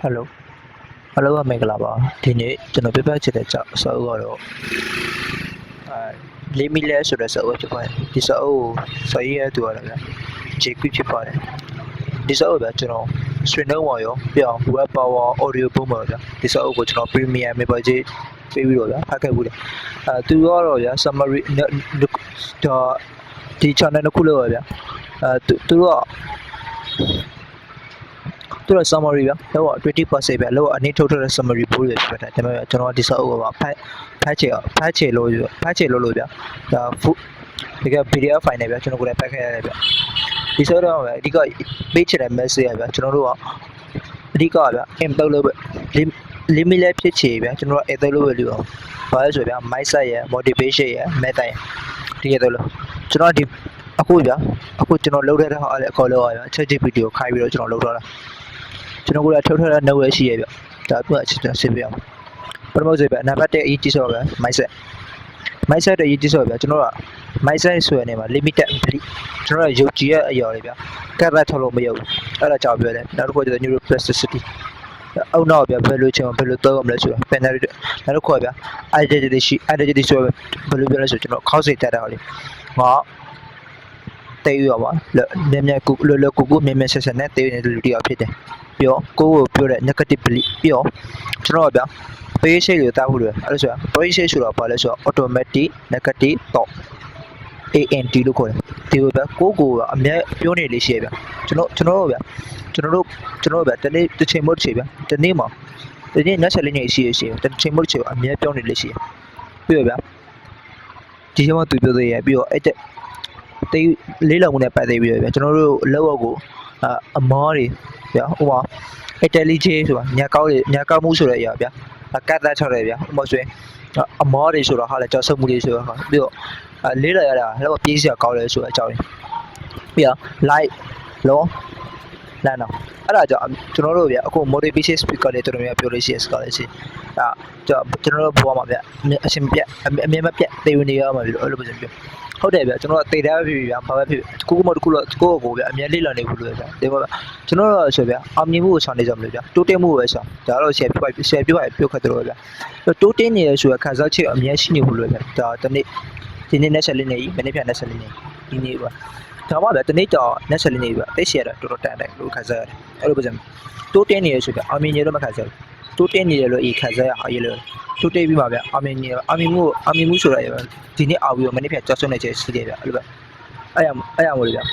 ဟယ်လိုဟယ်လိုပါမင်္ဂလာပါဒီနေ့ကျွန်တော်ပြပြချင်တဲ့ကြောက်စာအုပ်ကတော့အဲလီမီလဲဆိုတဲ့စာအုပ်ဖြစ်ပါတယ်ဒီစာအုပ်ကိုစာရေးရသူရတယ်ဗျာဂျေကွီဖြစ်ပါတယ်ဒီစာအုပ်ဗျာကျွန်တော်ဆွေနှုံးပါရောပြအောင် web power audio ပုံပါဗျာဒီစာအုပ်ကိုကျွန်တော် premium member ကြီးပေးပြီးတော့ဗျာဖတ်ခဲ့ဘူးတယ်အဲသူကတော့ဗျာ summary ဒါဒီ channel တစ်ခုလို့ပါဗျာအဲသူသူက သူတို့ summary ဗျာလောက် 20%ဗျာလောက်အနေထုတ်ထုတ်တဲ့ summary ပို့ရပြတယ်ဒါပေမဲ့ကျွန်တော်ဒီစာအုပ်ကဖတ်ဖတ်ချေဖတ်ချေလို့ဖတ်ချေလို့လို့ဗျာဒါ full ဒီက PDF file နဲ့ဗျာကျွန်တော်ကိုယ်လည်းဖတ်ခဲ့ရတယ်ဗျာဒီစာအုပ်တော့ဗျာအဓိက page တဲ့ message ရဗျာကျွန်တော်တို့ကအဓိကဗျာ aim တုပ်လို့ပဲ limit လည်းဖြစ်ချေဗျာကျွန်တော်တို့ aim တုပ်လို့ပဲလို့အောင်ဘာလဲဆိုဗျာ mindset ရယ် motivation ရယ် method ရယ်ဒီရတုပ်လို့ကျွန်တော်ဒီအခုဗျာအခုကျွန်တော်လုပ်တဲ့ဟာလည်းအခေါ်လောက်ရဗျာ ChatGPT ကိုခိုင်းပြီးတော့ကျွန်တော်လုပ်တော့တာ ကျွန်တော်ကလည်းထုတ်ထွက်တဲ့ note ရရှိရပြဒါသူကအချက်ချက်ဆင်းပြအောင်ပထမဆုံးပြနံပါတ်1အရေးကြီးဆုံးပဲ mindset mindset တဲ့အရေးကြီးဆုံးပဲကျွန်တော်က mindset ဆိုရနေမှာ limited belief ကျွန်တော်ကယုံကြည်ရအရာတွေဗျကက်ရက်ထုတ်လို့မရဘူးအဲ့ဒါကြောင့်ပြောတယ်နောက်တစ်ခုက neuroplasticity အောက်နောက်ဗျဘယ်လိုချင်ဘယ်လိုသုံးရမလဲဆိုတာ penalty နောက်တစ်ခုကဗျ identity ရှိ identity ဆိုဘယ်လိုပြောလဲဆိုကျွန်တော်ခေါက်စိတ်တက်တာလေငါ တေးရပါမြဲမြဲကူလောလောကူကူမြဲမြဲဆက်ဆက်နဲ့တေးနေတဲ့လူတစ်ယောက်ဖြစ်တယ်ပြီးတော့ကိုယ့်ကိုပြောတဲ့ negative belief ပြီးတော့ကျွန်တော်ကဗျာ page shape ကိုတားဖို့လွယ်အဲ့လိုဆိုတာ page shape ဆိုတာဘာလဲဆိုတော့ automatic negative thought ANT လို့ခေါ်တယ်ဒီလိုဗျာကိုယ့်ကိုယ်ကအမြဲပြောနေလေးရှိရဗျာကျွန်တော်ကျွန်တော်တို့ဗျာကျွန်တော်တို့ကျွန်တော်တို့ဗျာတနေ့တစ်ချိန်မို့တစ်ချိန်ဗျာတနေ့မှာတနေ့နောက်ဆက်လေးနေရှိရရှိရတစ်ချိန်မို့တစ်ချိန်အမြဲပြောနေလေးရှိရပြီးတော့ဗျာဒီချိန်မှာသူပြောသေးရပြီးတော့အဲ့ တဲ့တေးလေးလောင်မှုနဲ့ပတ်သက်ပြီးတော့ဗျာကျွန်တော်တို့အလောက်အောက်ကိုအအမားတွေဗျာဟိုမှာ intelligence ဆိုတာညာကောက်တွေညာကောက်မှုဆိုတဲ့အရာဗျာအကတ်သက်ချောက်တယ်ဗျာဟိုမှာဆိုရင်အမောတွေဆိုတာဟာလည်းကြောက်ဆုပ်မှုတွေဆိုတာဟာပြီးတော့အလေးလာရတာလည်းပြေးစရာကောင်းတယ်ဆိုတဲ့အကြောင်းရင်းပြီးတော့ light လောလမ်းတော့အဲ့ဒါကြောင့်ကျွန်တော်တို့ဗျာအခု motivation speaker တွေတော်တော်များပြောလို့ရှိရစကားလေးရှိအဲကျွန်တော်တို့ဘဝမှာဗျာအရှင်ပြက်အမြဲမပြက်တေဝင်နေရမှာပြီလို့အဲ့လိုပဲပြော ဟုတ်တယ်ဗျာကျွန်တော်တေတဲ့ဖြစ်ဗျာဘာပဲဖြစ်ကိုကမတကူလို့ကိုကိုဗျာအမြဲလေးလာနေဘူးလို့ဗျာဒီမှာကျွန်တော်တို့ဆိုဗျာအောင်မြင်မှုကိုဆောင်နေကြမလို့ဗျာတိုးတက်မှုပဲဆောင်ဒါတော့ share ပြပိုက် share ပြပိုက်ပြုတ်ခတ်တယ်လို့ဗျာတိုးတက်နေရဆိုရခံစားချက်အမြဲရှိနေဘူးလို့ဗျာဒါတနေ့ဒီနေ့နဲ့ဆက်လေးနေပြီမနေ့ပြန်နဲ့ဆက်လေးနေဒီနေ့ပါဒါမှဗျာတနေ့တော့နဲ့ဆက်လေးနေပြီဗျာတိတ်ရှယ်တော့တော်တော်တန်တယ်လို့ခံစားရတယ်အဲ့လိုပဲတိုးတက်နေရဆိုဗျာအောင်မြင်နေလို့မခံစားဘူး တိုးတက်နေတယ်လို့ဤခံစားရအောင်ရလို့တိုးတက်ပြီးမှဗျာအောင်မြင်နေအောင်မြင်မှုအောင်မြင်မှုဆိုတာရဒီနေ့အောင်ပြီးတော့မနေ့ပြန်ကြောက်ဆွနေချက်ရှိတယ်ဗျာအဲ့လိုပဲအဲ့ရအဲ့ရမို့လို့ဗျာ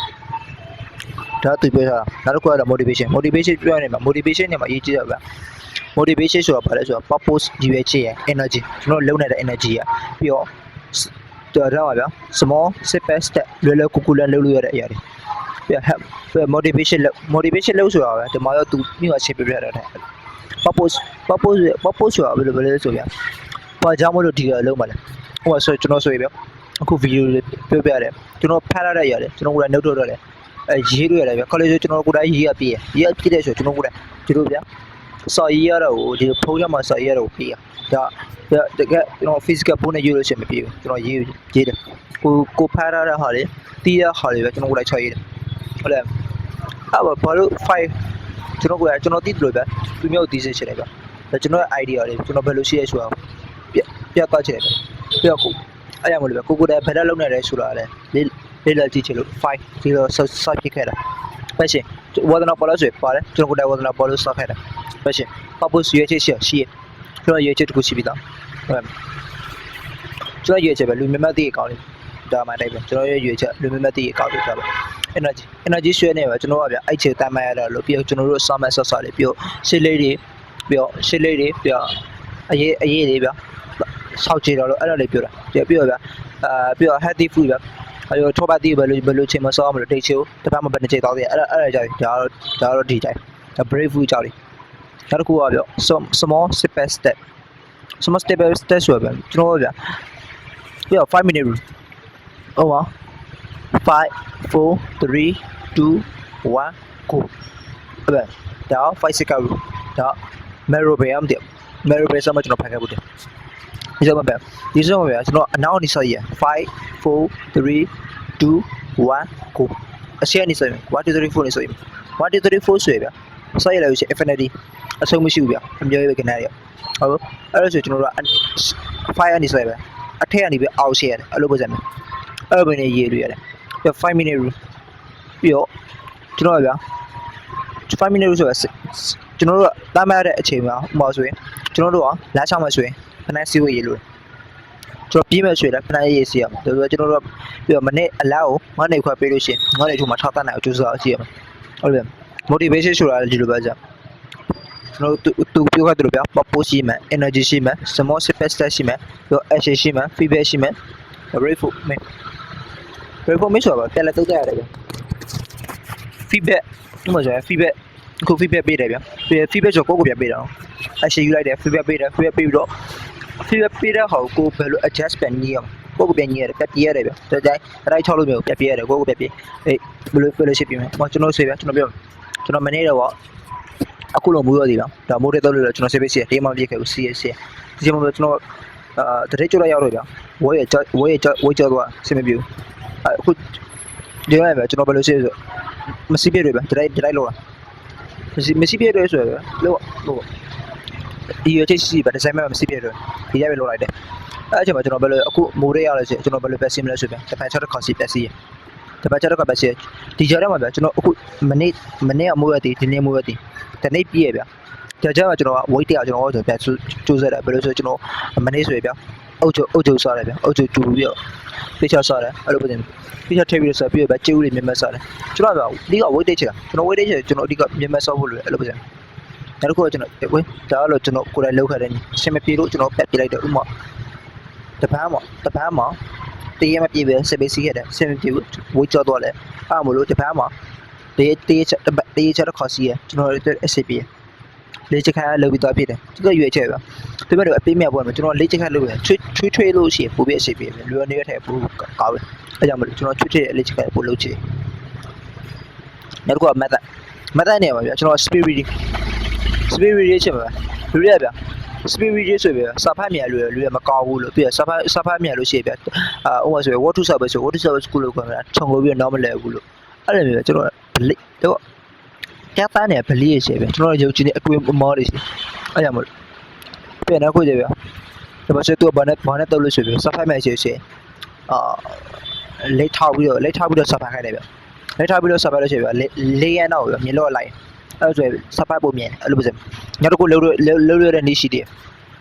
ဒါသူပြောတာနောက်တစ်ခုကတော့ motivation motivation ပြောရနေမှာ motivation နဲ့မှာအရေးကြီးတာဗျာ motivation ဆိုတာဘာလဲဆိုတော့ purpose ရည်ရွယ်ချက်ရယ် energy ကျွန်တော်လုံနေတဲ့ energy ရပြီးတော့တော်တော့ပါဗျာ small step by step လွယ်လွယ်ကူကူလန်းလုပ်လို့ရတဲ့အရာတွေပြီးတော့ help ပြီးတော့ motivation လုပ် motivation လုပ်ဆိုတာပဲဒီမှာတော့သူမြို့ကချင်းပြပြတာတဲ့ purpose purpose purpose ဆိုတာဘယ်လိုပဲလဲဆိုဗျာဘာကြောင့်မလို့ဒီကလုံးပါလဲဟိုမှာဆိုကျွန်တော်ဆိုရဗျာအခု video လေးပြောပြရတယ်ကျွန်တော်ဖတ်ရတဲ့အရာလေကျွန်တော်ကလည်း note တော့တယ်အဲရေးလို့ရတယ်ဗျာ college ကျွန်တော်ကိုယ်တိုင်ရေးရပြည့်ရေးရပြည့်တဲ့ဆိုကျွန်တော်ကိုယ်တိုင်ဒီလိုဗျာစာရေးရတော့ဒီဖုန်းရမှာစာရေးရတော့ပြည့်ရဒါတကယ်ကျွန်တော် physical ဖုန်းနဲ့ရေးလို့ရှိရင်မပြည့်ဘူးကျွန်တော်ရေးရေးတယ်ကိုကိုဖတ်ရတဲ့ဟာလေတီးရဟာလေပဲကျွန်တော်ကိုယ်တိုင်ချရေးတယ်ဟုတ်တယ်အဲ့ဘာဘာလို့5 ကျွန်တော်ကကျွန်တော်တည်တယ်လို့ဗျသူမျိုးတည်စေချင်တယ်ဗျဒါကျွန်တော်ရဲ့ idea လေးကျွန်တော်ဘယ်လိုရှိရဲဆိုတာပြပြသွားချင်တယ်ပြကိုအဲ့ရမလို့ဗျကိုကိုတိုင်ဘယ်တော့လုံးနေလဲဆိုတာလေလေးလေးလာကြည့်ချင်လို့5 0ဆော့ပြခဲ့တာပဲရှင်ဝါဒနာပေါ်လို့ဆိုပါတယ်ကျွန်တော်ကိုတိုင်ဝါဒနာပေါ်လို့ဆော့ခဲ့တာပဲရှင် purpose ရွေးချက်ရှိရှိကျွန်တော်ရွေးချက်တခုရှိပြီးသားဟုတ်ကျွန်တော်ရွေးချက်ပဲလူမြတ်မသိအကောင်းလေး ဒါမှတိုင်းပဲကျွန်တော်ရဲ့ရွေးချက်လူမြတ်မသိအကောင်းလေးဒါပဲ energy energy ဆွဲနေပဲကျွန်တော်ကဗျအဲ့ချေတမ်းမရတော့လို့ပြီးတော့ကျွန်တော်တို့ summer ဆော့ဆော့လေးပြီးတော့ရှစ်လေးတွေပြီးတော့ရှစ်လေးတွေပြီးတော့အရေးအရေးလေးဗျဆောက်ကြည့်တော့လို့အဲ့ဒါလေးပြောတာပြီးတော့ဗျအာပြီးတော့ healthy food ဗျအဲ့တော့ထောပတ်တီးဘယ်လိုဘယ်လိုချိန်မဆော့မလို့တိတ်ချိုတစ်ပတ်မှဘယ်နှချိန်တောင်းသေးအဲ့ဒါအဲ့ဒါကြောင့်ဒါတော့ဒါတော့ဒီတိုင်းဒါ brave food ကြောင့်လေနောက်တစ်ခုကဗျ small step by step small step by step ဆိုဗျကျွန်တော်ဗျပြီးတော့5 minute rule ဟုတ်ပါ5 4 3 2 1 go အဲ့ဒါ5 second rule ဒါ Mero Bay am တဲ့ Mero Bay စမ်းမကျွန်တော်ဖတ်ခဲ့ဘူးတဲ့ဒီစမ်းမပဲဒီစမ်းမပဲကျွန်တော်အနောက်နေဆက်ရ5 4 3 2 1 go အရှေ့နေဆက်1 2 3 4နေဆက်1 2 3 4ဆွဲဗျဆက်ရလို့ရှိရင် infinity အဆုံးမရှိဘူးဗျအမျိုးပဲခဏရဟုတ်အဲ့ဒါဆိုကျွန်တော်တို့က fire အနေဆိုရပဲအထက်ကနေပြီးအောက်ရှေ့ရတယ်အဲ့လိုပုံစံမျိုး အဲ့လိုပဲနေရေးလို့ရတယ်ပြီးတော့5 minute rule ပြီးတော့ကျွန်တော်ကဗျာ5 minute rule ဆိုတာကျွန်တော်တို့ကတားမှတ်တဲ့အချိန်မှာဥပမာဆိုရင်ကျွန်တော်တို့ကလမ်းဆောင်မှဆိုရင်ခဏစီးဝေးရေးလို့ကျွန်တော်ပြေးမဲ့ဆိုရင်လည်းခဏရေးစီးရမှာဒါဆိုတော့ကျွန်တော်တို့ကပြီးတော့မနေ့အလားကိုငါးနေခွဲပေးလို့ရှိရင်ငါးနေချို့မှာ6တန်းနိုင်အောင်ကြိုးစားကြည့်ရမှာဟုတ်ပြီ motivation ဆိုတာလည်းဒီလိုပဲကြာကျွန်တော်တို့သူပြောခဲ့တယ်လို့ဗျာ purpose ရှိမယ် energy ရှိမယ် small step step ရှိမယ်ပြီးတော့ action ရှိမယ် feedback ရှိမယ် grateful မင်း grateful မင်းဆိုတာပြန်လဲတုတ်ကြရတယ်ဗျာ feedback ဥပမာဆိုရင် feedback အခု feedback ပေးတယ်ဗျာ feedback ဆိုကိုယ့်ကိုပြန်ပေးတာနော် action ယူလိုက်တယ် feedback ပေးတယ် feedback ပေးပြီးတော့ feedback ပေးတဲ့ဟာကိုကိုယ်ဘယ်လို adjust ပြန်ညှိရအောင်ကိုယ့်ကိုပြန်ညှိရတယ်ပြပြရတယ်ဗျာဒါကြိုင် right ချောက်လို့မျိုးပြပြရတယ်ကိုယ့်ကိုပြပြအေးဘယ်လိုဘယ်လိုရှိပြီမယ်ဟောကျွန်တော်ဆွေဗျာကျွန်တော်ပြောကျွန်တော်မနေတော့အခုလုံးမူရသေးဗျာဒါမိုးတဲ့တော့လို့ကျွန်တော်ဆေးပေးစီတေးမပြည့်ခဲ့ဘူးစီးရစီးဒီချိန်မှာကျွန်တော်အာတရေကျလိုက်ရောက်တော့ဗျာဝဲရဝဲရဝဲကျတော့ဆင်မပြေဘူး အခုဒီမှာဗျာကျွန်တော်ဘယ်လိုရှိဆိုမစီးပြတွေဗျာဒရိုက်ဒရိုက်လောက်မစီမစီးပြတွေဆိုရလို့ဟိုဒီရချိစီဗျာဒီဇိုင်းမှာမစီးပြတွေဒီရပဲလောက်လိုက်တယ်အဲ့အချိန်မှာကျွန်တော်ဘယ်လိုအခုမိုးရရလဲဆိုကျွန်တော်ဘယ်လိုပဲစီးမလဲဆိုဗျာတစ်ဖက်ချက်တော့ခေါ်စီပြစီတစ်ဖက်ချက်တော့ကပဲစီဒီကြားထဲမှာဗျာကျွန်တော်အခုမနေ့မနေ့အမိုးရတီဒီနေ့မိုးရတီတနေ့ပြည့်ရဗျာကြာကြာကျွန်တော်က weight တရားကျွန်တော်ကျွန်တော်ပြန်ကျိုးစားတယ်ဘယ်လိုဆိုကျွန်တော်မနေ့ဆိုရဗျာ အုတ်ချုပ်အုတ်ချုပ်စားတယ်ဗျာအုတ်ချုပ်တူပြီးတော့ပြချစားတယ်အဲ့လိုပုံစံပြချထည့်ပြီးတော့စားပြီးတော့ဗျာကျိုးလေးမြင်မဲ့စားတယ်ကျွန်တော်ကဒီက weight ချတာကျွန်တော် weight ချကျွန်တော်အဓိကမြင်မဲ့စားဖို့လိုတယ်အဲ့လိုပုံစံနောက်တစ်ခုကကျွန်တော်ဝေးဒါကတော့ကျွန်တော်ကိုယ်တိုင်လောက်ခတဲ့အရှင်မပြေလို့ကျွန်တော်ပက်ပြလိုက်တယ်ဥမာတပန်းမှာတပန်းမှာတရေမပြေပဲစပေးစီခဲ့တယ်ဆင်မပြေဘူးဝေးကြောတော့လဲအဲ့မလို့တပန်းမှာတရေတရေချက်တရေချက်တော့ခေါ်စီရကျွန်တော်တို့ SCP လေ့ချခါလုပ်ပြီးသွားဖြစ်တယ်သူကရွေးချက်ပဲဒီဘက်တော့အပေးမြတ်ပေါ်မှာကျွန်တော်လေ့ချခါလုပ်ရင်ချွေးချွေးထွေးလို့ရှိရင်ပိုပြီးအရှိပြေတယ်လူရနေရတဲ့ပိုကောင်းတယ်အဲကြောင့်မလို့ကျွန်တော်ချွေးထွေးလေ့ချခါပို့လုပ်ချင်နောက်တစ်ခုက method method နေပါဗျာကျွန်တော် speed reading speed reading ချက်ပါလူရဗျာ speed reading ဆိုပြီးစာဖတ်မြန်လို့လူရမကောင်းဘူးလို့ပြီးတော့စာဖတ်စာဖတ်မြန်လို့ရှိရင်ဗျာအာဥပမာဆိုရင် what to service ဆို what to service ကိုလို့ခေါ်တာခြုံလို့ပြီးတော့ normal လဲဘူးလို့အဲ့လိုမျိုးကျွန်တော်ဗလိတော့ ကျပန်းနေဗလိရရှိဗျာကျွန်တော်ရုပ်ချင်းအတွင်းမောတွေရှိအဲ့ကြောင့်မလို့ပြန်တော့ခုကြဗျာဒါမှဆိုတော့ဘာနဲ့ဘာနဲ့တော့လို့ရှိပြီစာဖတ်မြန်ရှိရှိအာလက်ထောက်ပြီးတော့လက်ထောက်ပြီးတော့စာဖတ်ခိုင်းတယ်ဗျာလက်ထောက်ပြီးတော့စာဖတ်လို့ရှိပြီလေးရန်တော့မြင်လို့လိုက်အဲ့ဆိုစာဖတ်ပုံမြင်အဲ့လိုပဲညတော့ကိုလှုပ်လှုပ်ရတဲ့နေရှိတယ်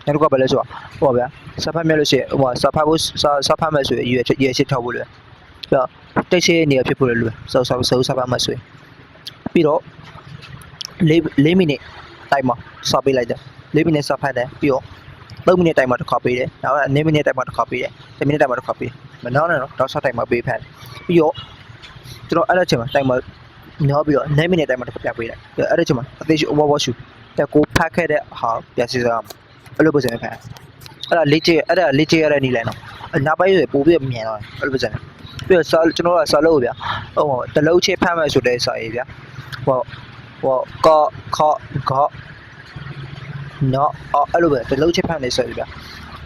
ညတော့ကဘာလဲဆိုတော့ဟောဗျာစာဖတ်မြင်လို့ရှိရင်ဟိုစာဖတ်ဖို့စာဖတ်မယ်ဆိုရင်ရွေရွေရှိထောက်ဖို့လေတော့တိတ်ရှိနေရဖြစ်ဖို့လေလူစောစောစောစာဖတ်မှဆိုရင်ပြီးတော့ ၄၄မိနစ်တိုင်းမှာစာပေးလိုက်တယ်၄မိနစ်စာဖတ်တယ်ပြီးတော့3မိနစ်တိုင်းမှာတစ်ခါပေးတယ်နောက်9မိနစ်တိုင်းမှာတစ်ခါပေးတယ်10မိနစ်တိုင်းမှာတစ်ခါပေးမနောက်နဲ့တော့နောက်ဆက်တိုင်းမှာပေးဖက်ပြီးတော့ကျွန်တော်အဲ့ဒါချိန်မှာတိုင်းမှာညောပြီးတော့9မိနစ်တိုင်းမှာတစ်ခါပြပေးလိုက်အဲ့ဒါချိန်မှာအသေးရှိ over wash တက်ကိုဖတ်ခဲ့တဲ့ဟာပြစီစားအဲ့လိုပုံစံဖက်အဲ့ဒါလေးချအဲ့ဒါလေးချရတဲ့နီလိုက်နော်နောက်ပိုင်းဆိုပို့ပြီးမြင်တော့အဲ့လိုပုံစံပြီးတော့စာကျွန်တော်ကစာလို့ဗျာဟိုတလုံးချဖတ်မယ်ဆိုတဲ့စာရေးဗျာဟို ဟိုကခဂနော်အဲ့လိုပဲတလုံးချဖတ်နေဆိုဗျာ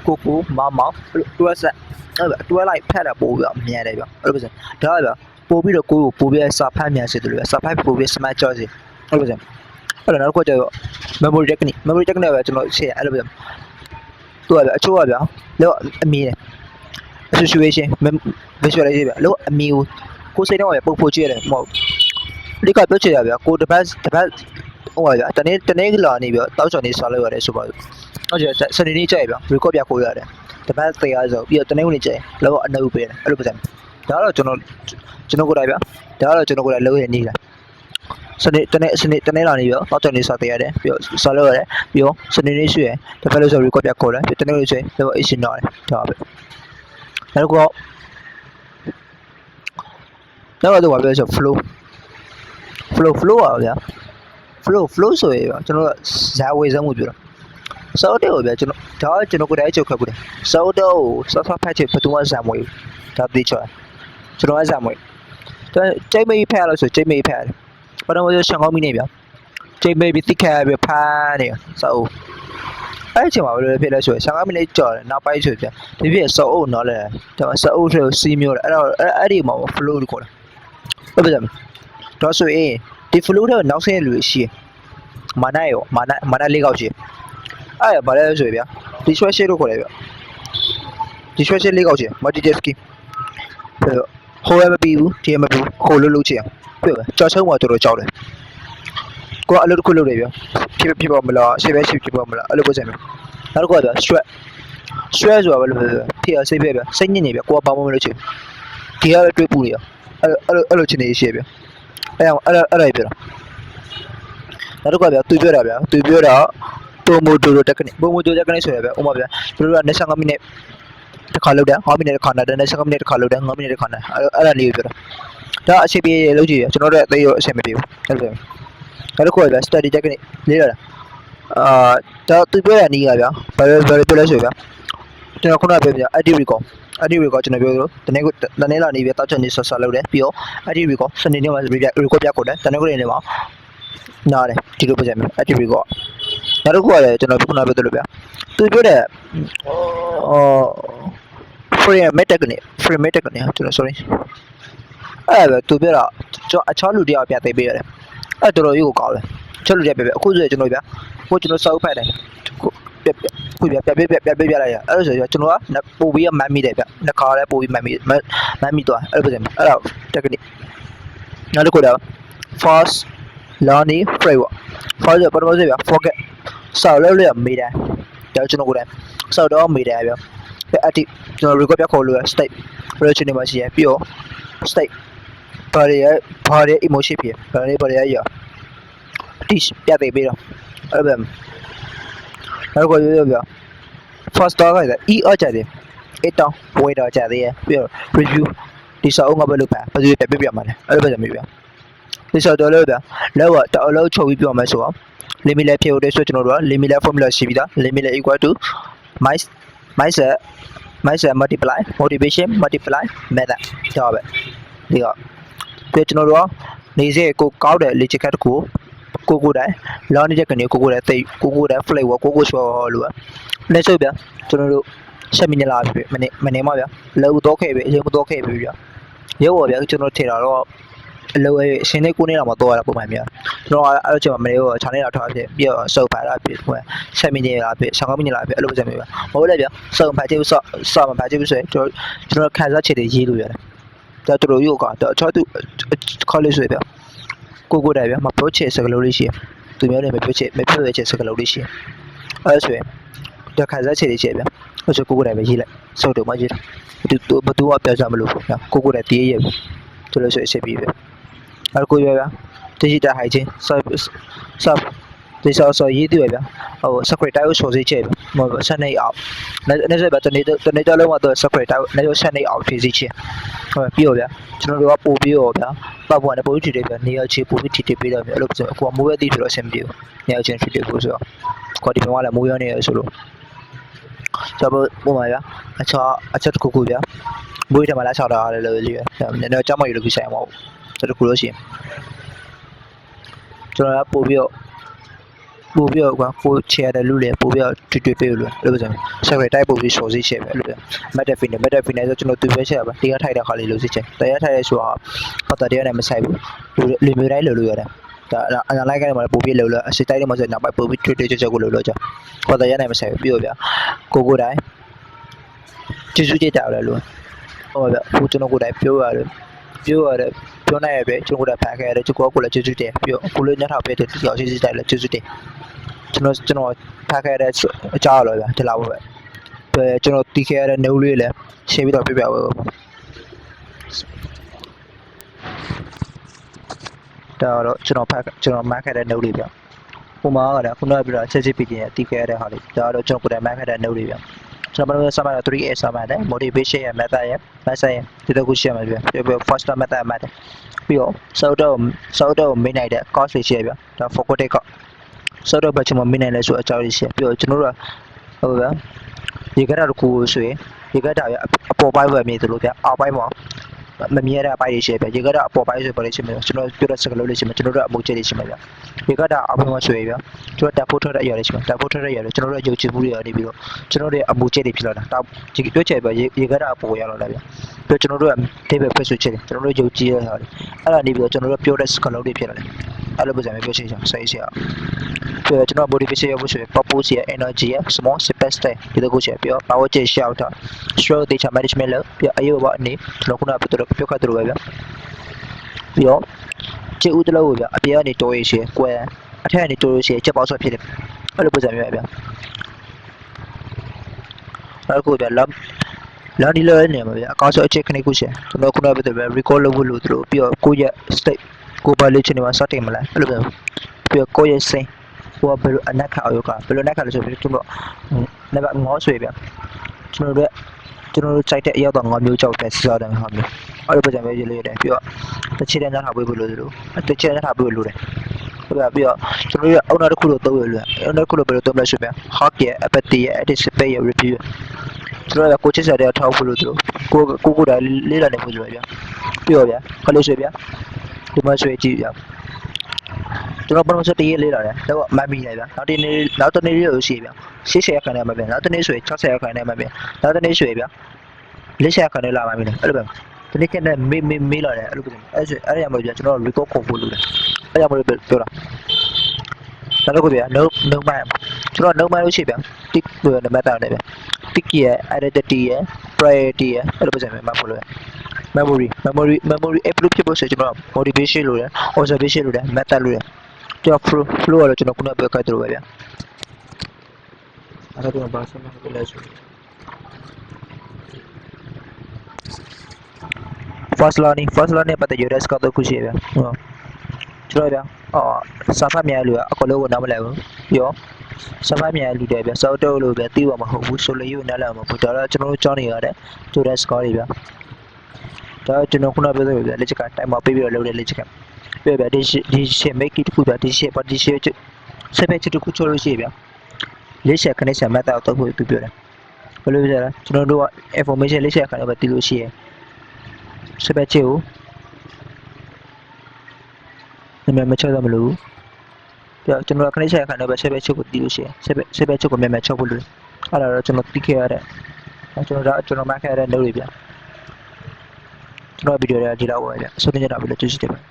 ကိုကိုမမောင်တွဲဆက်အဲ့တွဲလိုက်ဖက်တာပို့ပြီးမြင်ရတယ်ဗျာအဲ့လိုပုံစံဒါဗျာပို့ပြီးတော့ကိုကိုပို့ပြီးစာဖတ်မြန်စေတယ်လို့စာဖတ်ပို့ပြီး smart choice အဲ့လိုပုံစံအဲ့တော့နောက်တစ်ခုကျတော့ memory technique memory technique ပဲကျွန်တော်ရှင်းအဲ့လိုပဲသူကဗျအချို့ကဗျလောအမီတယ် association visualization ဗျလောအမီကိုကိုစိတ်တော့ပဲပုတ်ဖို့ကြည့်ရတယ်မဟုတ် ဒီကပြောချင်ရဗျကိုတပတ်တပတ်ဟိုပါဗျတနေ့တနေ့ကလာနေဗျတောက်ချော်နေစားလို့ရတယ်ဆိုပါဟုတ်ကြစနေနေ့ကြိုက်ဗျ record ပြခိုးရတယ်တပတ်တရားဆိုပြီးတော့တနေ့ဝင်ကြိုက်လောအနှုတ်ပေးတယ်အဲ့လိုပဲဒါတော့ကျွန်တော်ကျွန်တော်ကိုယ်တိုင်ဗျဒါတော့ကျွန်တော်ကိုယ်တိုင်လုံးရနေလားစနေတနေ့စနေတနေ့လာနေပြီးတော့တောက်ချော်နေစားတရားတယ်ပြီးတော့စားလို့ရတယ်ပြီးတော့စနေနေ့ရှိရတပတ်လို့ဆို record ပြခိုးတယ်ပြီးတနေ့လို့ဆိုရင်လောအရှင်တော့တယ်ဒါပဲနောက်တော့နောက်တော့ဘာပြောဆို flow flow flow ပါဗျာ flow flow ဆိုရင်ကျွန်တော်ဇာဝေစမ်းမှုပြောတာစောတဲ့ကိုဗျာကျွန်တော်ဒါကျွန်တော်ကိုယ်တိုင်ချုပ်ခက်ဘူးတယ်စောတဲ့ကိုစောစောဖတ်ချင်ဘယ်သူမှဇာမွေဒါသိချောကျွန်တော်ဇာမွေဒါချိန်မေးဖက်လို့ဆိုချိန်မေးဖက်ဘာလို့လဲရှန်ကောင်းမိနေဗျာချိန်မေးပြီးသိခက်ပြီးဖားနေစောအဲ့ချိန်မှာဘယ်လိုဖြစ်လဲဆိုရင်15မိနစ်ကြော်တယ်နောက်ပိုင်းဆိုပြန်ဒီပြည့်စောအုပ်နော်လဲဒါမှစောအုပ်ဆိုစီးမျိုးတယ်အဲ့တော့အဲ့ဒီမှာ flow လို့ခေါ်တာဟုတ်ပါ့ တော့ဆိုရင်ဒီ flow တော့နောက်ဆင်းလူရှိမာနရောမာနမာနလေးကောက်ရှိအဲ့ဒါဘာလဲဆိုရဗျာဒီဆွဲရှေ့လို့ခေါ်တယ်ဗျဒီဆွဲရှေ့လေးကောက်ရှိ multitasking ပြီးတော့ဟိုရမပြီးဘူးဒီရမပြီးဘူးဟိုလို့လို့ချင်ပြီးတော့ကြောက်ချုံးမှာတော်တော်ကြောက်တယ်ကိုကအလုပ်တစ်ခုလုပ်တယ်ဗျဖြစ်ဖြစ်ပါမလားရှေ့ပဲရှေ့ဖြစ်ပါမလားအဲ့လိုကိုစံမျိုးနောက်တစ်ခုကဗျ stress stress ဆိုတာဘာလို့လဲဖြစ်ရစိတ်ပဲဗျစိတ်ညစ်နေဗျကိုကဘာမှမလုပ်ချင်ဒီကလည်းတွေးပူနေရအဲ့လိုအဲ့လိုချင်နေရှိရဗျ အဲ့အောင်အဲ့အဲ့အဲ့ပြတော့နောက်တစ်ခုကဗျသူပြောတာဗျသူပြောတာပုံမူဒိုရိုတက်ကနေပုံမူဒိုတက်ကနေဆိုရဗျဥမာဗျသူတို့က25မိနစ်တစ်ခါလောက်တယ်5မိနစ်တစ်ခါနဲ့25မိနစ်တစ်ခါလောက်တယ်5မိနစ်တစ်ခါနဲ့အဲ့အဲ့ဒါလေးပြောတာဒါအချိန်ပြေလောက်ကြည့်ရကျွန်တော်တို့အသေးရောအချိန်မပြေဘူးအဲ့လိုနောက်တစ်ခုကဗျ study technique လေးရတာအာဒါသူပြောတဲ့နီးကဗျဘာလဲဘာလဲပြောလဲဆိုရဗျ ကျွန်တော်ခုနကပြောပြ active recall active recall ကျွန်တော်ပြောလို့တနေ့ကတနေ့လာနေပြတောက်ချက်နေဆော့ဆော့လုပ်တယ်ပြီးတော့ active recall စနေနေ့မှာ record ပြ ಕೊ တယ်တနေ့ကလေးနေမှာနားတယ်ဒီလိုပြကြမယ် active recall နောက်တစ်ခုကလည်းကျွန်တော်ခုနပြောသလိုဗျသူပြောတဲ့အော် frame method ကနေ frame method ကနေကျွန်တော် sorry အဲ့ဒါပဲသူပြောတာကျွန်တော်အခြားလူတယောက်ပြသိပေးရတယ်အဲ့တော်တော်ကြီးကိုကောင်းတယ်အခြားလူတယောက်ပြပြအခုဆိုရင်ကျွန်တော်ဗျကိုကျွန်တော်စောက်ဖက်တယ်ခု ပြပြခုပြပြပြပြပြပြပြလိုက်ရအဲ့လိုဆိုရင်ကျွန်တော်ကပို့ပြီးမှတ်မိတယ်ဗျနှစ်ခါလဲပို့ပြီးမှတ်မိမှတ်မိသွားအဲ့လိုပဲအဲ့ဒါ technique နောက်တစ်ခုတော့ fast learning framework fast ပထမဆုံးဗျ forget စောက်လို့ရမိတယ်ဒါကျွန်တော်ကိုယ်တိုင်စောက်တော့မိတယ်ဗျပဲ active ကျွန်တော် record ပြခေါ်လို့ရ state relation တွေမှာရှိရပြီးတော့ state ဘာတွေရဘာတွေ emotion ဖြစ်ဘာတွေဘာတွေရ teach ပြသိပေးတော့အဲ့ဒါပဲ နောက်ကိုပြောပြ first talk က e အကြတယ်အတောင်းဝေတော့ကြတယ်ပြီးတော့ review ဒီစာအုပ်ကဘယ်လိုပါဘယ်လိုပြပြပြမှာလဲအဲ့လိုပဲမျိုးပြဒီစာတော့လို့ပြလောက်တော့အလုံးချုပ်ပြီးပြောမယ်ဆိုတော့ limit လည်းဖြစ်လို့ဆိုကျွန်တော်တို့က limit လည်း formula ရှိပြီးသား limit လည်း equal to minus minus minus multiply motivation multiply method ဒါပဲဒီကပြီးကျွန်တော်တို့ကနေစေကိုကောက်တဲ့ logic တစ်ခုကို ကိုတိုင်လောင်းနေတဲ့ကနေကိုကိုတိုင်သိကိုကိုတိုင် flavor ကိုကိုဆောလို့လက်စုပ်ဗျကျွန်တော်တို့7မိနစ်လာပြီမနေ့မနေ့မှဗျလောက်တော့ခဲ့ပြီအရင်မတော့ခဲ့ပြီဗျရုပ်ပါဗျကျွန်တော်ထင်တာတော့အလိုအရှင်နေကိုနေတော့မတော့ရပုံမှန်ဗျကျွန်တော်အဲ့လိုချိန်မှာမနေ့ကခြာနေတော့ထားဖြစ်ပြီးတော့စုပ်ပါလာဖြစ်ဟို7မိနစ်လာဖြစ်15မိနစ်လာဖြစ်အဲ့လိုပဲဗျမဟုတ်လေဗျစုပ်ပါချေဆော့ဆော့ပါချေဆိုရင်ကျွန်တော်ကျွန်တော်ခံစားချက်တွေရေးလို့ရတယ်ဒါတို့ရို့ကတော့ချောသူခေါ်လို့ဆိုပြ ကိုကိုတိုင်ဗျမပြောချင်စကလုံးလေးရှိသူမျိုးလည်းမပြောချင်မပြောရချင်စကလုံးလေးရှိအဲ့ဆိုရင်ဒါခံစားချက်တွေရှိဗျအဲ့ဆိုကိုကိုတိုင်ပဲရေးလိုက်စုပ်တော့မရေးသူသူဘသူကပြောကြမလို့ကိုကိုတိုင်တည်ရပြီသူလို့ဆိုအချက်ပြီးဗျအဲ့ကိုပြောဗျ digital hygiene service sub ဒီဆောဆောရေးတွေ့ဗျာဟို secretary ကိုဆိုစေချေဗျဟိုဆက်နေအောင်နေနေပဲတနေ့တနေ့တလုံးကတော့ secretary နေရဆက်နေအောင်ဖြည့်စီချေဟိုပြီးတော့ဗျာကျွန်တော်တို့ကပို့ပြီးတော့ဗျာ ပတ်ပွားနဲ့ပို့ပြီးထည့်တယ်ဗျာနေရာချေပို့ပြီးထည့်ထည့်ပေးတော့ဗျာအဲ့လိုဆိုအခုကမိုးရသည်ဆိုတော့အဆင်မပြေဘူးနေရာချင်းထည့်ထည့်ဖို့ဆိုတော့ခေါ်ဒီမှာလည်းမိုးရနေရဆိုလို့ကျွန်တော်ပုံမှာဗျာအချာအချက်တစ်ခုခုဗျာဘွေးတယ်မှာလာချောက်တာလည်းလို့လေးဗျာနည်းနည်းကြောက်မရလို့ခုဆိုင်မှာဟုတ်တခုလို့ရှိရင်ကျွန်တော်ကပို့ပြီးတော့ ပို့ပြီးတော့ကွာကိုချေရတဲ့လူလေပို့ပြီးတော့တွေ့တွေ့ပေးလို့လို့ဆိုဆက်ရတိုက်ပို့ပြီးရှော်စီချေပဲလို့မက်ဒဖင်နဲ့မက်ဒဖင်နဲ့ဆိုကျွန်တော်သူပဲချေရပါတရားထိုက်တဲ့ခါလေးလို့စီချေတရားထိုက်ရဲဆိုတာပတ်တရားနဲ့မဆိုင်ဘူးလူမျိုးတိုင်းလို့လို့ရတယ်ဒါအနာလိုက်ကနေမှာပို့ပြီးလို့လို့အစစ်တိုင်းတွေမှာဆိုနောက်ပိုင်းပို့ပြီးတွေ့တွေ့ချက်ချက်ကိုလို့လို့ကြပတ်တရားနဲ့မဆိုင်ဘူးပြီးတော့ဗျကိုကိုတိုင်းကျေးဇူးတင်တာလည်းလို့ဟောဗျကိုကျွန်တော်ကိုတိုင်းပြောရတယ်ပြောရတယ်ပြောနိုင်ရပဲကျွန်တော်တို့ဖန်ခဲ့ရတယ်ကျွန်တော်ကိုလည်းကျေးဇူးတင်ပြီးတော့ကိုလည်းညထောက်ပေးတဲ့တယောက်ကျေးဇူးတင်လည်းကျေးဇူးတင် ကျွန်တော်ကျွန်တော်ဖန်ခဲ့တဲ့အကြောင်းလောဗျဒီလောက်ပဲပဲကျွန်တော်တီးခဲ့ရတဲ့နှုတ်လေးလည်းရှင်းပြီးတော့ပြပြပါဒါတော့ကျွန်တော်ဖတ်ကျွန်တော်မတ်ခဲ့တဲ့နှုတ်လေးဗျဟိုမှာကလည်းခုနကပြောတာချက်ချစ်ပီတင်တီးခဲ့ရတဲ့ဟာလေးဒါတော့ကျွန်တော်ကိုယ်တိုင်မတ်ခဲ့တဲ့နှုတ်လေးဗျကျွန်တော်တို့စမှတ် 3A စမှတ်တယ် motivation ရဲ့ method ရဲ့ method ရဲ့ဒီတော့ကိုရှင်းမှာပြပြပြ first method မှတ်တယ်ပြီးတော့ sound တော့ sound တော့မင်းနိုင်တဲ့ course တွေရှိရပြဒါ focus က sound တော့ဘယ်ချိန်မှမင်းနိုင်လဲဆိုအကြောင်းလေးရှိပြီးတော့ကျွန်တော်တို့ကဟိုဗျာရေကရတကူဆိုရင်ရေကရရအပေါ်ပိုင်းပဲမြည်သလိုဗျအောက်ပိုင်းမှာ မမြဲတဲ့အပိုင်းတွေရှိပြရေကရအပေါ်ပိုင်းဆိုပါလိမ့်ရှင်ကျွန်တော်ပြောတဲ့စကားလုံးလေးရှိမှာကျွန်တော်တို့အမှုချက်လေးရှိမှာဗျရေကရအောက်ပိုင်းမှာဆိုရင်ဗျကျွန်တော်တက်ဖို့ထွက်တဲ့အရာလေးရှိမှာတက်ဖို့ထွက်တဲ့အရာလေးကျွန်တော်တို့ရုပ်ချမှုတွေကနေပြီးတော့ကျွန်တော်တို့အမှုချက်တွေဖြစ်လာတာတောက်ဒီပြောချင်ပဲရေကရအပေါ်ရောက်လာတယ်ဗျပြီးကျွန်တော်တို့ကဒေးဘယ်ဖက်ဆွချက်တွေကျွန်တော်တို့ယုံကြည်ရတာလေအဲ့ဒါနေပြီးတော့ကျွန်တော်တို့ပြောတဲ့စကားလုံးတွေဖြစ်လာတယ်အဲ့လိုပုံစံမျိုးပြောချင်ချင်ဆက်ရအောင်ပြီးတော့ကျွန်တော် motivation ရဖို့ဆိုရင် purpose ရ energy ရ small space တဲ့ဒီလိုကိုချက်ပြီးတော့ power ချက် shout တာ stroke data management လို့ပြီးတော့အရေးပေါ်အနေကျွန်တော်ခုနကပြောတော့ပြောခတ်တယ်လို့ပဲဗျပြီးတော့ကျဥတလို့ဗျအပြေကနေတိုးရရှိကွယ်အထက်ကနေတိုးရရှိချက်ပေါက်ဆွဲဖြစ်တယ်အဲ့လိုပုံစံမျိုးပဲဗျနောက်ခုဗျလမ်းလမ်းဒီလိုနေမှာဗျအကောင်းဆုံးအချက်ခဏခုရှင်ကျွန်တော်ခုနကပြောတယ်ဗျ recall လုပ်ဖို့လို့သူတို့ပြီးတော့ကိုယ့်ရဲ့ state ကိုယ်ပါလေ့ချင်နေမှာစတင်မလားအဲ့လိုပဲပြီးတော့ကိုယ့်ရဲ့စိတ်ဟိုကဘယ်လိုအနက်ခါရောကဘယ်လိုနက်ခါလို့ဆိုပြီးကျွန်တော်နံပါတ်ငေါဆွေဗျကျွန်တော်တို့ကျွန်တော်တို့စိုက်တဲ့အရောက်တော့ငေါမျိုးကြောက်တဲ့စီစားတယ်ဟာမျိုး အဲ့လိုပုံစံမျိုးရေးလို့ရတယ်ပြီးတော့တစ်ချက်တည်းနားထားပေးဖို့လို့လို့တစ်ချက်တည်းနားထားပေးဖို့လို့တယ်ဟုတ်ကဲ့ပြီးတော့ကျွန်တော်တို့အုံနောက်တစ်ခုလို့သုံးရလို့အုံနောက်တစ်ခုလို့ဘယ်လိုသုံးမလဲဆိုပြန် hawk ရဲ့ apathy ရဲ့ anticipate ရဲ့ review ကျွန်တော်ကကိုချစ်စားတဲ့ထောက်ဖို့လို့တို့ကိုကိုကိုတိုင်လေးလာနေဖို့လို့ဗျာပြီးတော့ဗျာခလို့ဆွေဗျာဒီမှာဆွေကြည့်ဗျာကျွန်တော်ပထမဆုံးတရေးလေးလာတယ်တော့မမီလိုက်ဗျာနောက်တစ်နေ့နောက်တစ်နေ့လို့ရှိဗျာ80ရက်ခန့်နဲ့မှဗျာနောက်တစ်နေ့ဆွေ60ရက်ခန့်နဲ့မှဗျာနောက်တစ်နေ့ဆွေဗျာ40ရက်ခန့်နဲ့လာမှပြီလေအဲ့လိုပဲ ဒီနေ့ကနေ့မေးမေးမေးလာတယ်အဲ့လိုပဲအဲ့ဆိုအဲ့ရမှာဗျာကျွန်တော် record ခုံဖို့လို့တယ်အဲ့ရမှာပြောတာနောက်တစ်ခုဗျာ no no man ကျွန်တော် no man လို့ရှိဗျာ tick လို့နံပါတ်တောင်းတယ်ဗျာ tick ရဲ့ identity ရဲ့ priority ရဲ့အဲ့လိုပဲဆက်မယ်မှတ်ဖို့လို့ memory memory memory အပလို့ဖြစ်ဖို့ဆိုကျွန်တော် motivation လို့ရတယ် observation လို့ရတယ် method လို့ရတယ်ကျွန်တော် flow flow ကတော့ကျွန်တော်ခုနပြောခဲ့သလိုပဲဗျာအဲ့ဒါတော့ဘာဆက်မှာလဲဆို first learning first learning ပတ်သက်ရတဲ့ scout တစ်ခုရှိရဗျာဟုတ်ကျွန်တော်ဗျာအော်စာဖတ်မြန်လူကအကလုံးကိုနားမလဲဘူးပြီးတော့စာဖတ်မြန်လူတွေဗျာစောက်တုပ်လို့ဗျာတီးပါမဟုတ်ဘူးဆိုလို့ယူနားလဲမှာဘူးဒါတော့ကျွန်တော်တို့ကြောင်းနေရတဲ့ student score တွေဗျာဒါကျွန်တော်ခုနပြောသလိုဗျာလက်ချက်က time မှာပေးပြီးတော့လုပ်တဲ့လက်ချက်ကပြဗျာဒီဒီရှေ့ make it တခုဗျာဒီရှေ့ပါဒီရှေ့စပက်ချတခုချိုးလို့ရှိရဗျာလက်ချက်ခနဲ့ဆက်မတ်တော့တော့ဖို့သူပြောတယ်ဘယ်လိုပြောလဲကျွန်တော်တို့က information လက်ချက်ခနဲ့ပဲတီးလို့ရှိရ စပက်ချကိုနာမည်မချတော့မလို့ပြကျွန်တော်ခနဲ့ချက်ခနဲ့ပဲစပက်ချက်ကိုတီးလို့ရှိရစပက်စပက်ချက်ကိုမြန်မြန်ချဖို့လို့အဲ့ဒါတော့ကျွန်တော်တီးခဲ့ရတဲ့ကျွန်တော်တို့ကျွန်တော်မှတ်ခဲ့ရတဲ့လုပ်တွေဗျာကျွန်တော်ဗီဒီယိုတွေကဒီလောက်ပဲဗျာအဆုံးသတ်ကြတာပဲလို့ကြည့်ကြည့်တယ်